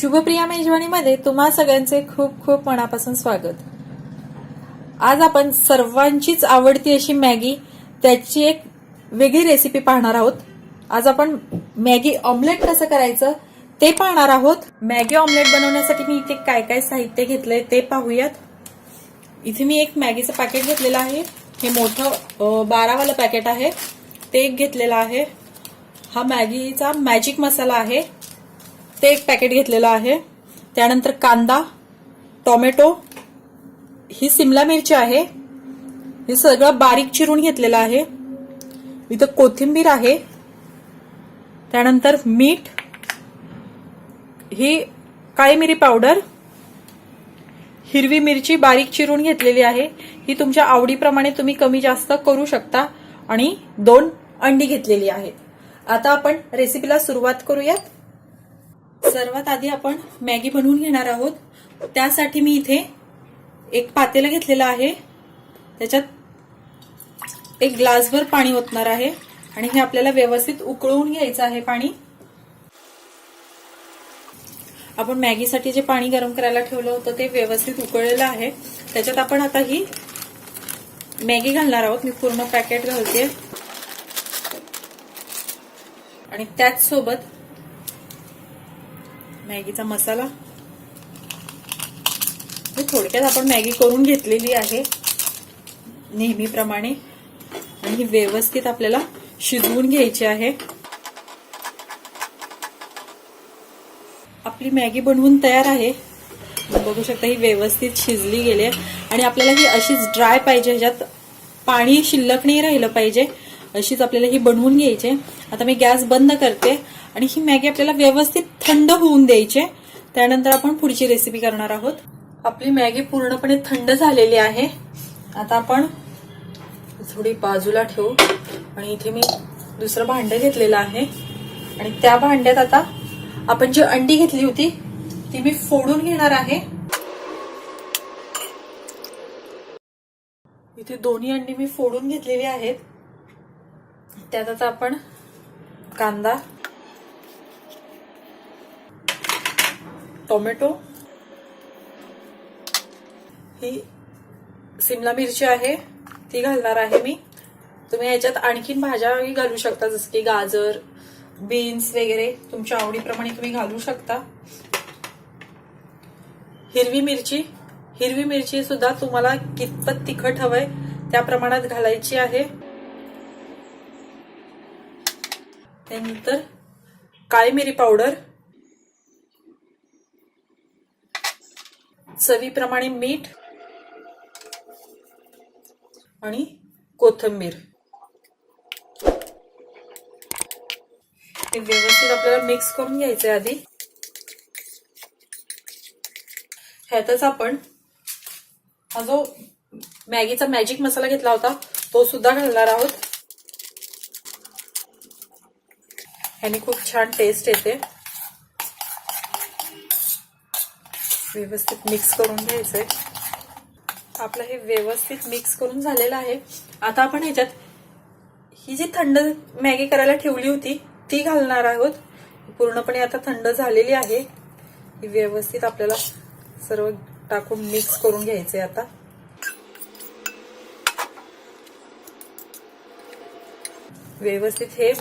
शुभप्रिया मेजवानीमध्ये तुम्हा सगळ्यांचे खूप खूप मनापासून स्वागत. आज आपण सर्वांचीच आवडती अशी मॅगी त्याची एक वेगळी रेसिपी पाहणार आहोत. आज आपण मॅगी ऑमलेट कसं करायचं ते पाहणार आहोत. मॅगी ऑमलेट बनवण्यासाठी मी इथे काय काय साहित्य घेतलंय ते पाहूयात. इथे मी एक मॅगीचं पॅकेट घेतलेलं आहे. हे मोठं बारावालं पॅकेट आहे. ते एक घेतलेलं आहे. हा मॅगीचा मॅजिक मसाला आहे. ते एक पॅकेट घेतलेलं आहे. त्यानंतर कांदा टोमॅटो ही सिमला मिरची आहे. हे सगळं बारीक चिरून घेतलेलं आहे. इथं कोथिंबीर आहे. त्यानंतर मीठ ही काळी मिरी पावडर हिरवी मिरची बारीक चिरून घेतलेली आहे. ही तुमच्या आवडीप्रमाणे तुम्ही कमी जास्त करू शकता आणि दोन अंडी घेतलेली आहेत. आता आपण रेसिपीला सुरुवात करूयात. सर्वात आधी आपण मॅगी बनवून घेणार आहोत. त्यासाठी मी इथे एक पातेला घेतलेलं आहे. त्याच्यात एक ग्लासभर पाणी ओतणार आहे. आणि हे आपल्याला व्यवस्थित उकळवून घ्यायचं आहे पाणी. आपण मॅगीसाठी जे पाणी गरम करायला ठेवलं होतं ते व्यवस्थित उकळलेलं आहे. त्याच्यात आपण आता ही मॅगी घालणार आहोत. मी पूर्ण पॅकेट घालते. आणि त्याचसोबत मॅगीचा मसाला. हे थोडक्यात आपण मॅगी करून घेतलेली आहे नेहमीप्रमाणे. आणि ही व्यवस्थित आपल्याला शिजवून घ्यायची आहे. आपली मॅगी बनवून तयार आहे. बघू शकता ही व्यवस्थित शिजली गेली आहे. आणि आपल्याला ही अशीच ड्राय पाहिजे ह्याच्यात पाणी शिल्लक नाही राहिलं पाहिजे. अशीच आपल्याला ही बनवून घ्यायची आता मी गॅस बंद करते. आणि ही मॅगी आपल्याला व्यवस्थित थंड होऊन द्यायची त्यानंतर आपण पुढची रेसिपी करणार आहोत. आपली मॅगी पूर्णपणे थंड झालेली आहे. आता आपण थोडी बाजूला ठेवू. आणि इथे मी दुसरं भांडं घेतलेलं आहे. आणि त्या भांड्यात आता आपण जी अंडी घेतली होती ती मी फोडून घेणार आहे. इथे दोन्ही अंडी मी फोडून घेतलेली आहेत. त्यात आता आपण कांदा टोमॅटो. ही सिमला मिरची आहे. ती घालणार आहे मी. तुम्ही याच्यात आणखीन भाज्याही घालू शकता जसं की गाजर बीन्स वगैरे. तुमच्या आवडीप्रमाणे तुम्ही घालू शकता. हिरवी मिरची. हिरवी मिरची सुद्धा तुम्हाला कितपत तिखट हवंय त्या प्रमाणात घालायची आहे. त्यानंतर काळी मिरी पावडर. चवीप्रमाणे मीठ आणि कोथंबीर. हे व्यवस्थित आपल्याला मिक्स करून घ्यायचंय आधी. ह्यातच आपण हा जो मॅगीचा मॅजिक मसाला घेतला होता तो सुद्धा घालणार आहोत. ह्याने खूप छान टेस्ट येते. व्यवस्थित मिक्स करून घ्यायचंय. आपलं हे व्यवस्थित मिक्स करून झालेलं आहे. आता आपण ह्याच्यात ही जी थंड मॅगी करायला ठेवली होती ती घालणार आहोत. पूर्णपणे आता थंड झालेली आहे. ही व्यवस्थित आपल्याला सर्व टाकून मिक्स करून घ्यायचंय आता. व्यवस्थित हे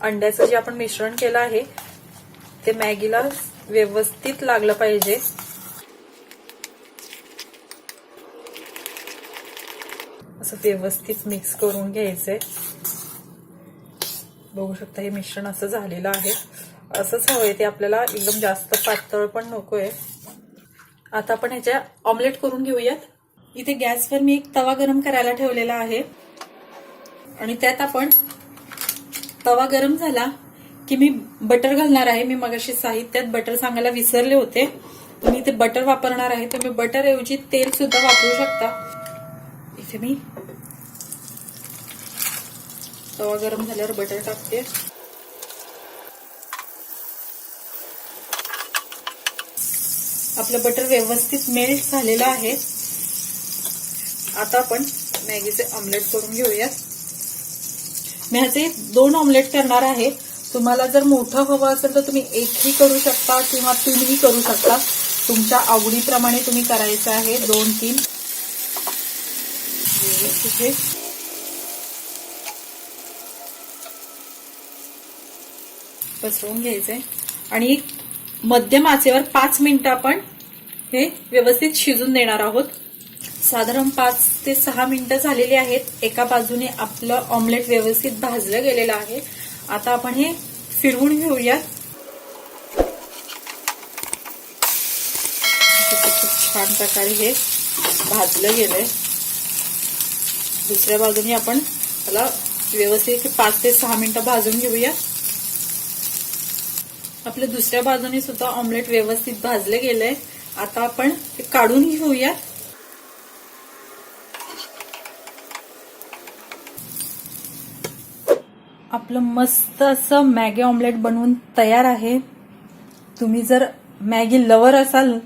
अंड्याचं जे आपण मिश्रण केलं आहे ते मॅगीला व्यवस्थित लागलं पाहिजे. व्यवस्थित मिक्स करून घ्यायचंय बघू शकता हे मिश्रण असं झालेलं आहे. असंच हवंय ते आपल्याला एकदम जास्त पातळ पण नकोय. आता आपण ह्याच्या ऑमलेट करून घेऊयात. इथे गॅसवर मी एक तवा गरम करायला ठेवलेला आहे. आणि त्यात आपण तवा गरम झाला की मी बटर घालणार आहे. मी मगाशी साहित्यात बटर सांगायला विसरले होते. तुम्ही इथे बटर वापरणार आहे. तुम्ही बटरऐवजी तेल सुद्धा वापरू शकता. इथे मी तवा गरम झाल्यावर बटर टाकते. आपलं बटर व्यवस्थित मेल्ट झालेलं आहे. आता आपण मॅगीचे ऑमलेट करून घेऊयात. मी ह्याचे दोन ऑमलेट करणार आहे. तुम्हाला जर मोठं हवं असेल तर तुम्ही एकही करू शकता किंवा तीनही करू शकता. तुमच्या आवडीप्रमाणे तुम्ही करायचं आहे. दोन तीन. तिथे पसरवून घ्यायचंय. आणि मध्यम आचेवर पाच मिनिटं आपण हे व्यवस्थित शिजून देणार आहोत. साधारण पाच ते सहा मिनिटं झालेली आहेत. एका बाजूने आपलं ऑमलेट व्यवस्थित भाजलं गेलेलं आहे. आता आपण हे फिरवून घेऊयात. खूप छान प्रकारे हे भाजलं गेलंय. दुसऱ्या बाजूने आपण त्याला व्यवस्थित पाच ते सहा मिनिटं भाजून घेऊया आपल्या दुसऱ्या बाजूने सुद्धा ऑमलेट व्यवस्थित भाजले गेलंय. आता आपण ते काढून घेऊया आपलं मस्त असं मॅगी ऑमलेट बनवून तयार आहे. तुम्ही जर मॅगी लवर असाल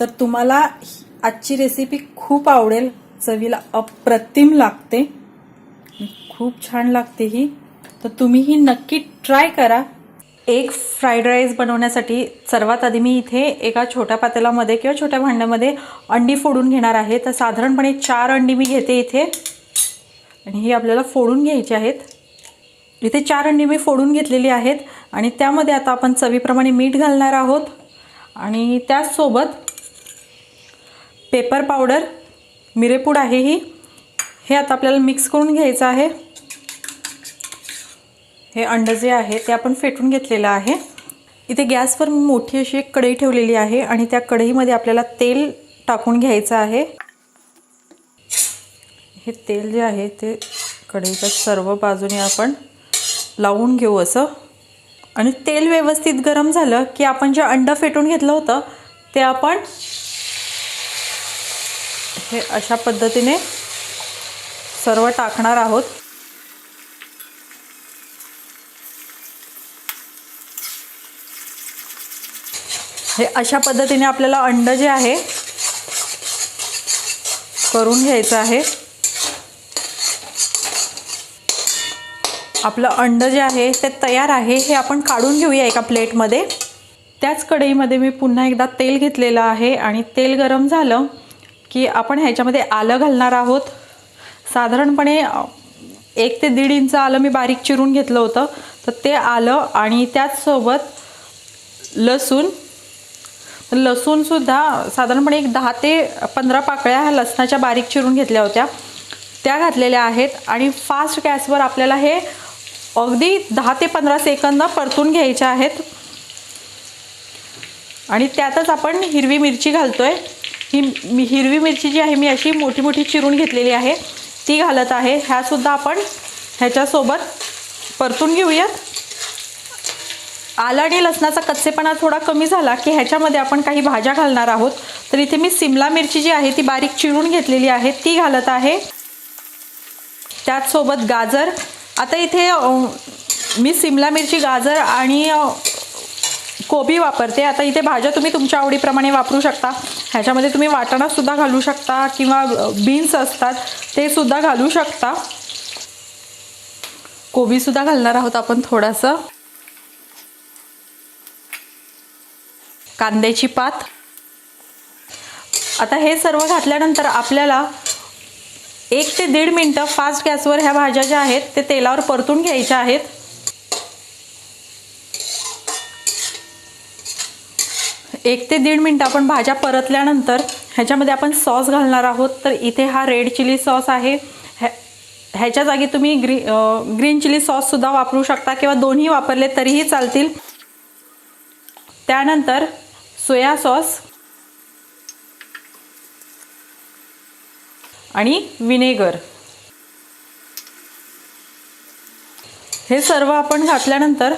तर तुम्हाला आजची रेसिपी खूप आवडेल. चवीला अप्रतिम लागते. खूप छान लागते ही. तर तुम्ही ही नक्की ट्राय करा. एक फ्राईड राईस बनवण्यासाठी सर्वात आधी मी इथे एका छोट्या पातेलामध्ये किंवा छोट्या भांड्यामध्ये अंडी फोडून घेणार आहे. तर साधारणपणे चार अंडी मी घेते इथे. आणि ही आपल्याला फोडून घ्यायची आहेत. इथे चार अंडी मी फोडून घेतलेली आहेत. आणि त्यामध्ये आता आपण चवीप्रमाणे मीठ घालणार आहोत. आणि त्याचसोबत पेपर पावडर मिरेपूड आहे ही. हे आता आपल्याला मिक्स करून घ्यायचं आहे. हे अंड जे आहे ते आपण फेटून घेतलेलं आहे. इथे गॅसवर मी मोठी अशी एक कढई ठेवलेली आहे आणि त्या कढईमध्ये आपल्याला तेल टाकून घ्यायचं आहे. हे तेल जे आहे ते कढईच्या सर्व बाजूने आपण लावून घेऊ असं. आणि तेल व्यवस्थित गरम झालं की आपण जे अंड फेटून घेतलं होतं ते आपण हे अशा पद्धतीने सर्व टाकणार आहोत. हे अशा पद्धतीने आपल्याला अंड जे आहे करून घ्यायचं आहे. आपलं अंड जे आहे ते तयार आहे हे आपण काढून घेऊया एका प्लेटमध्ये. त्याच कढईमध्ये मी पुन्हा एकदा तेल घेतलेलं आहे आणि तेल गरम झालं की आपण ह्याच्यामध्ये आलं घालणार आहोत. साधारणपणे एक ते दीड इंच आलं मी बारीक चिरून घेतलं होतं. तर ते आलं आणि त्याचसोबत लसूण लसूणसुद्धा साधारणपणे एक दहा ते पंधरा पाकळ्या ह्या लसणाच्या बारीक चिरून घेतल्या होत्या. त्या घातलेल्या आहेत आणि फास्ट गॅसवर आपल्याला हे अगदी दहा ते पंधरा सेकंद परतून घ्यायच्या आहेत. आणि त्यातच आपण हिरवी मिरची घालतो आहे ही मी हिरवी मिरची जी आहे मी अशी मोठी मोठी चिरून घेतलेली आहे. ती घालत आहे. ह्यासुद्धा आपण ह्याच्यासोबत परतून घेऊयात. आलं आणि लसणाचा कच्चेपणा थोडा कमी झाला की ह्याच्यामध्ये आपण काही भाज्या घालणार आहोत. तर इथे मी सिमला मिरची जी आहे ती बारीक चिरून घेतलेली आहे. ती घालत आहे. त्याचसोबत गाजर. आता इथे मी सिमला मिरची गाजर आणि कोबी वापरते. आता इथे भाज्या तुम्ही तुमच्या आवडीप्रमाणे वापरू शकता. ह्याच्यामध्ये तुम्ही वाटाणासुद्धा घालू शकता किंवा बीन्स असतात ते सुद्धा घालू शकता. कोबीसुद्धा घालणार आहोत आपण थोडंसं. कांद्याची पात. आता हे सर्व घातल्यानंतर आपल्याला एक ते दीड मिनटं फास्ट गॅसवर ह्या भाज्या ज्या आहेत ते तेलावर परतून घ्यायच्या आहेत. एक ते दीड मिनटं आपण भाज्या परतल्यानंतर ह्याच्यामध्ये आपण सॉस घालणार आहोत. तर इथे हा रेड चिली सॉस आहे. ह्या ह्याच्या जागी तुम्ही ग्री ग्रीन चिली सॉससुद्धा वापरू शकता किंवा दोन्ही वापरले तरीही चालतील. त्यानंतर सोया सॉस आणि विनेगर. हे सर्व आपण घातल्यानंतर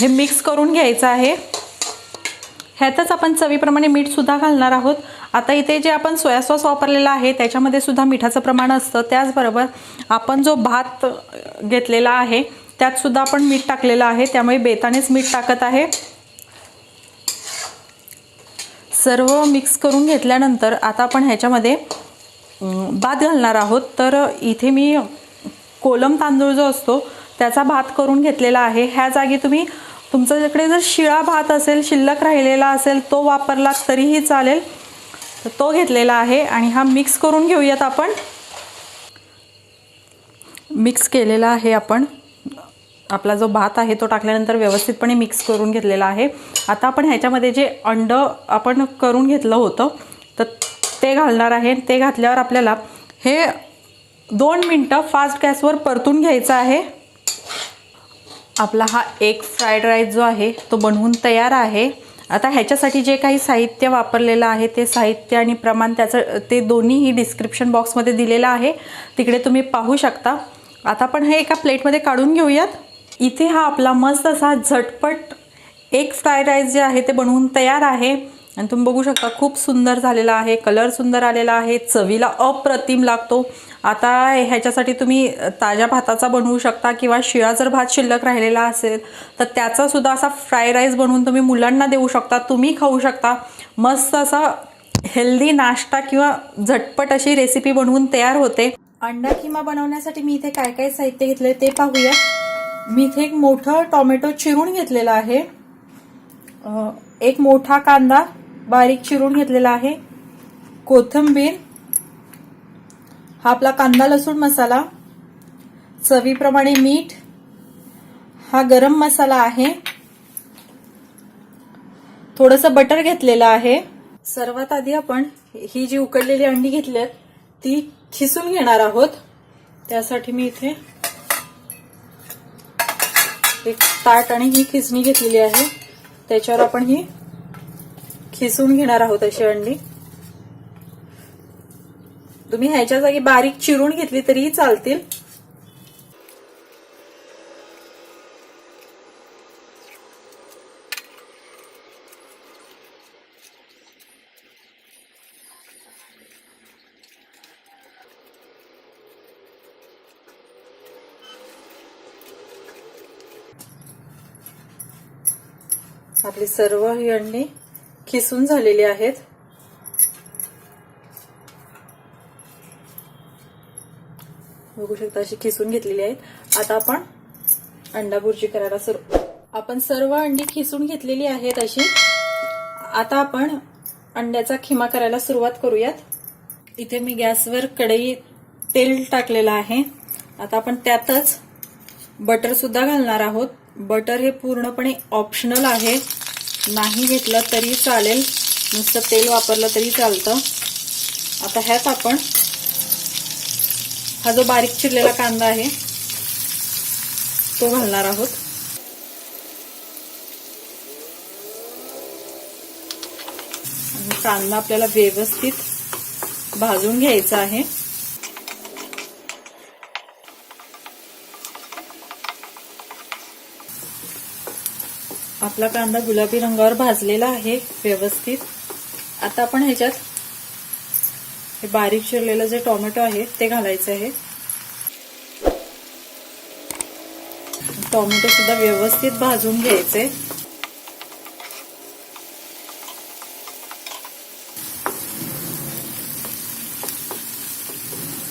हे मिक्स करून घ्यायचं आहे. ह्यातच आपण चवीप्रमाणे मीठसुद्धा घालणार आहोत. आता इथे जे आपण सोया सॉस वापरलेला आहे त्याच्यामध्ये सुद्धा मिठाचं प्रमाण असतं. त्याचबरोबर आपण जो भात घेतलेला आहे त्यातसुद्धा आपण मीठ टाकलेलं आहे. त्यामुळे बेतानेच मीठ टाकत आहे. सर्व मिक्स करून घेतल्यानंतर आता आपण ह्याच्यामध्ये भात घालणार आहोत. तर इथे मी कोलम तांदूळ जो असतो त्याचा भात करून घेतलेला आहे. ह्या जागी तुम्ही तुमच्याकडे जर शिळा भात असेल शिल्लक राहिलेला असेल तो वापरला तरीही चालेल. तर तो घेतलेला आहे आणि हा मिक्स करून घेऊयात आपण. मिक्स केलेला आहे आपण. आपला जो भात आहे तो टाकल्यानंतर व्यवस्थितपणे मिक्स करून घेतलेला आहे. आता आपण ह्याच्यामध्ये जे अंड आपण करून घेतलं होतं तर ते घालणार आहे. ते घातल्यावर आपल्याला हे दोन मिनटं फास्ट गॅसवर परतून घ्यायचं आहे. आपला हा एक फ्राईड राईस जो आहे तो बनवून तयार आहे. आता ह्याच्यासाठी जे काही साहित्य वापरलेलं आहे ते साहित्य आणि प्रमाण त्याचं ते दोन्हीही डिस्क्रिप्शन बॉक्समध्ये दिलेलं आहे. तिकडे तुम्ही पाहू शकता. आता आपण हे एका प्लेटमध्ये काढून घेऊयात. इथे हा आपला मस्त असा झटपट एक फ्राईड राईस जे आहे ते बनवून तयार आहे. आणि तुम्ही बघू शकता खूप सुंदर झालेला आहे कलर सुंदर आलेला आहे चवीला अप्रतिम लागतो. आता ह्याच्यासाठी तुम्ही ताज्या भाताचा बनवू शकता किंवा शिळा जर भात शिल्लक राहिलेला असेल तर त्याचासुद्धा असा फ्राय राईस बनवून तुम्ही मुलांना देऊ शकता तुम्ही खाऊ शकता. मस्त असा हेल्दी नाश्ता किंवा झटपट अशी रेसिपी बनवून तयार होते. अंडा किमा बनवण्यासाठी मी इथे काय काय साहित्य घेतले ते पाहूया. मी इथे एक मोठं टोमॅटो चिरून घेतलेला आहे. एक मोठा कांदा बारीक चिरून घेतलेला आहे. कोथिंबीर हा आपला कांदा लसूण मसाला चवीप्रमाणे मीठ हा गरम मसाला आहे. थोडस बटर घेतलेलं आहे. सर्वात आधी आपण ही जी उकडलेली अंडी घेतली ती खिसून घेणार आहोत. त्यासाठी मी इथे एक ताट आणि ही खिसणी घेतलेली आहे. त्याच्यावर आपण ही खिसून घेणार आहोत अशी अंडी. तुम्ही ह्याच्या जागी बारीक चिरून घेतली तरीही चालतील. आपली सर्व ही अंडी खिसून झालेली आहेत. बघू शकता अशी खिसून घेतलेली आहेत. आता आपण अंडा भुर्जी करायला सुरू आपण सर्व अंडी खिसून घेतलेली आहेत अशी. आता आपण अंड्याचा खिमा करायला सुरुवात करूयात. इथे मी गॅसवर कढई तेल टाकलेलं आहे. आता आपण त्यातच बटर सुद्धा घालणार आहोत. बटर हे पूर्णपणे ऑप्शनल आहे. नाही घेतलं तरी चालेल. नुसतं तेल वापरलं तरी चालतं. आता ह्यात आपण हा जो बारीक चिरलेला कांदा आहे तो घालणार आहोत. कांदा आपल्याला व्यवस्थित भाजून घ्यायचा आहे. आपला कांदा गुलाबी रंगावर भाजलेला आहे व्यवस्थित. आता आपण ह्याच्यात हे बारीक चिरलेलं जे टोमॅटो आहे ते घालायचं आहे. टोमॅटो सुद्धा व्यवस्थित भाजून घ्यायचे.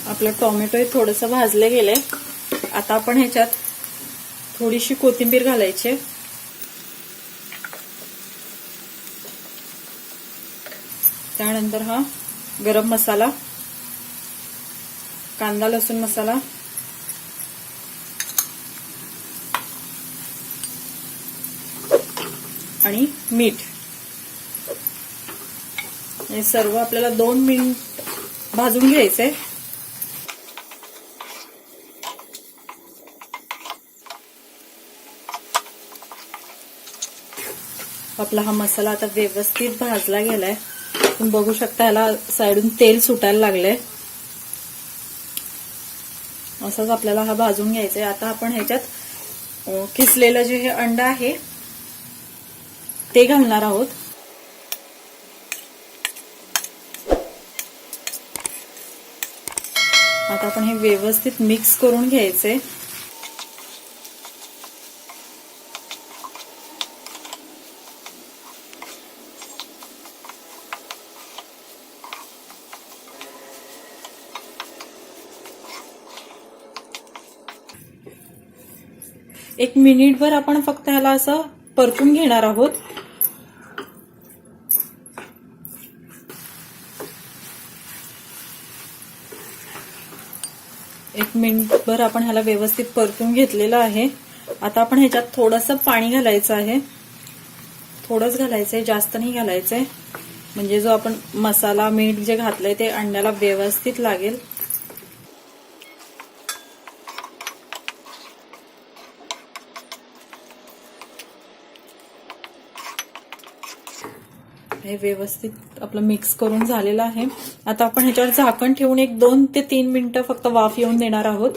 आपलं टोमॅटो हे थोडंसं भाजले गेले. आता आपण ह्याच्यात थोडीशी कोथिंबीर घालायची. त्यानंतर हा गरम मसाला कांदा लसूण मसाला आणि मीठ. हे सर्व आपल्याला दोन मिनिट भाजून घ्यायचंय आपला हा मसाला आता व्यवस्थित भाजला गेलाय. तुम्ही बघू शकता ह्याला साईडून तेल सुटायला लागले असंच आपल्याला हा भाजून घ्यायचा आहे आता आपण ह्याच्यात खिसलेलं जे हे अंड आहे ते घालणार आहोत. आता आपण हे व्यवस्थित मिक्स करून घ्यायचे एक मिनिटभर आपण फक्त ह्याला असं परतून घेणार आहोत. एक मिनिटभर आपण ह्याला व्यवस्थित परतून घेतलेलं आहे. आता आपण ह्याच्यात थोडंसं पाणी घालायचं आहे. थोडंच घालायचंय जास्त नाही घालायचंय. म्हणजे जो आपण मसाला मीठ जे घातलंय ते अंड्याला व्यवस्थित लागेल. हे व्यवस्थित आपलं मिक्स करून झालेलं आहे. आता आपण ह्याच्यावर झाकण ठेवून एक दोन ते तीन मिनिटं फक्त वाफ येऊन देणार आहोत.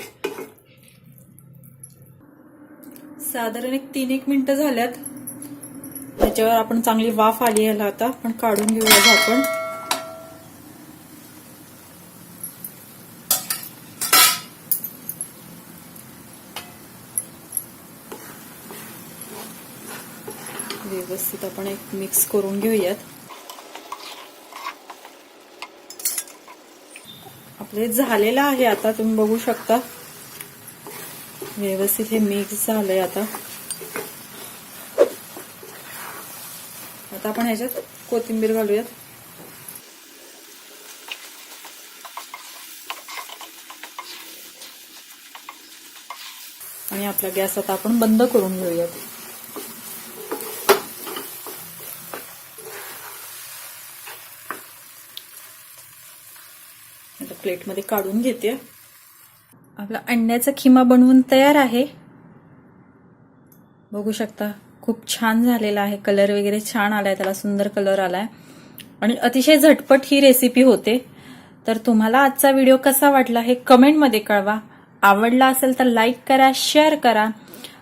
साधारण एक तीन एक मिनिटं झाल्यात. त्याच्यावर आपण चांगली वाफ आली याला आता. आपण काढून घेऊया झाकण. व्यवस्थित आपण एक मिक्स करून घेऊयात. आपले झालेलं आहे आता तुम्ही बघू शकता. व्यवस्थित हे मिक्स झालंय आता. आता आपण ह्याच्यात कोथिंबीर घालूयात. आणि आपला गॅस आता आपण बंद करून घेऊयात आता प्लेटमध्ये काढून घेते. आपला अंड्याचा खिमा बनवून तयार आहे. बघू शकता खूप छान झालेला आहे. कलर वगैरे छान आलाय त्याला सुंदर कलर आलाय. आणि अतिशय झटपट ही रेसिपी होते. तर तुम्हाला आजचा व्हिडिओ कसा वाटला हे कमेंटमध्ये कळवा. आवडला असेल तर लाईक करा शेअर करा.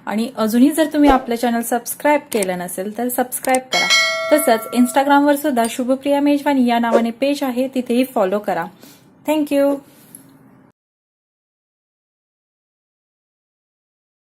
आणि अजूनही जर तुम्ही आपलं चॅनल सबस्क्राईब केलं नसेल तर सबस्क्राईब करा. तसंच इंस्टाग्रामवर सुद्धा शुभप्रिया मेजवानी या नावाने पेज आहे तिथेही फॉलो करा. Thank you.